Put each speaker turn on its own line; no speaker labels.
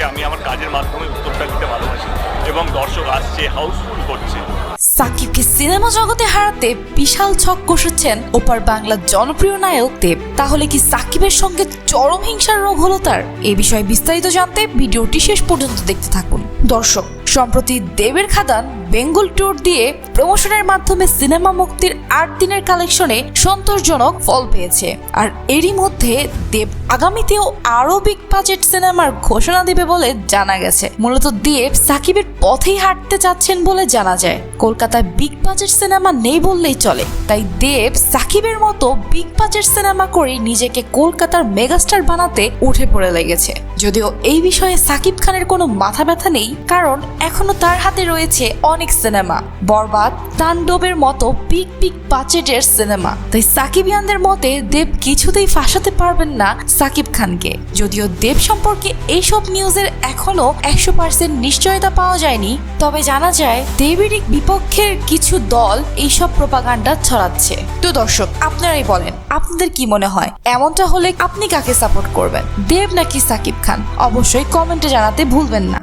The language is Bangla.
প্রশ্নকে আমি আমার কাজের মাধ্যমে উত্তরটা দিতে ভালোবাসি এবং দর্শক আসছে হাউসফুল করছে।
সাকিবকে সিনেমা জগতে হারাতে বিশাল ছক কষেছেন ওপার বাংলার জনপ্রিয় নায়ক দেব। তাহলে কি সাকিবের সঙ্গে চরম হিংসার রোগ হলো তার? এ বিষয়ে বিস্তারিত জানতে ভিডিওটি শেষ পর্যন্ত দেখতে থাকুন। দর্শক সম্প্রতি দেবের খাদান বেঙ্গল ট্যুর দিয়ে প্রমোশনের মাধ্যমে সিনেমা মুক্তির আট দিনের কালেকশনে সন্তোষজনক ফল পেয়েছে। আর এরই মধ্যে দেব আগামীতেও আরও বিগ বাজেট সিনেমার ঘোষণা দেবে বলে জানা গেছে। মূলত দেব সাকিবের পথেই হাঁটতে চাচ্ছেন বলে জানা যায়। কলকাতায় বিগ বাজেট সিনেমা নেই বললেই চলে। তাই দেব সাকিবের মতো বিগ বাজেট সিনেমা করে নিজেকে কলকাতার মেগাস্টার বানাতে উঠে পড়ে লেগেছে। যদিও এই বিষয়ে সাকিব খানের কোনো মাথা ব্যথা নেই, কারণ এখনও তার হাতে রয়েছে অনেক সিনেমা। বরবাদ, তাণ্ডবের মতো পিক পিক বাজেটের সিনেমা। তাই সাকিবিয়ানদের মতে দেব কিছুতেই ফাঁসাতে পারবেন না সাকিব খানকে। যদিও দেব সম্পর্কে এইসব নিউজের এখনও একশো পার্সেন্ট নিশ্চয়তা পাওয়া যায়নি। তবে জানা যায়, দেবীর বিপক্ষের কিছু দল এইসব প্রপাগান্ডা ছড়াচ্ছে। তো দর্শক, আপনারাই বলেন, আপনাদের কি মনে হয়? এমনটা হলে আপনি কাকে সাপোর্ট করবেন? দেব নাকি সাকিব খান? অবশ্যই কমেন্টে জানাতে ভুলবেন না।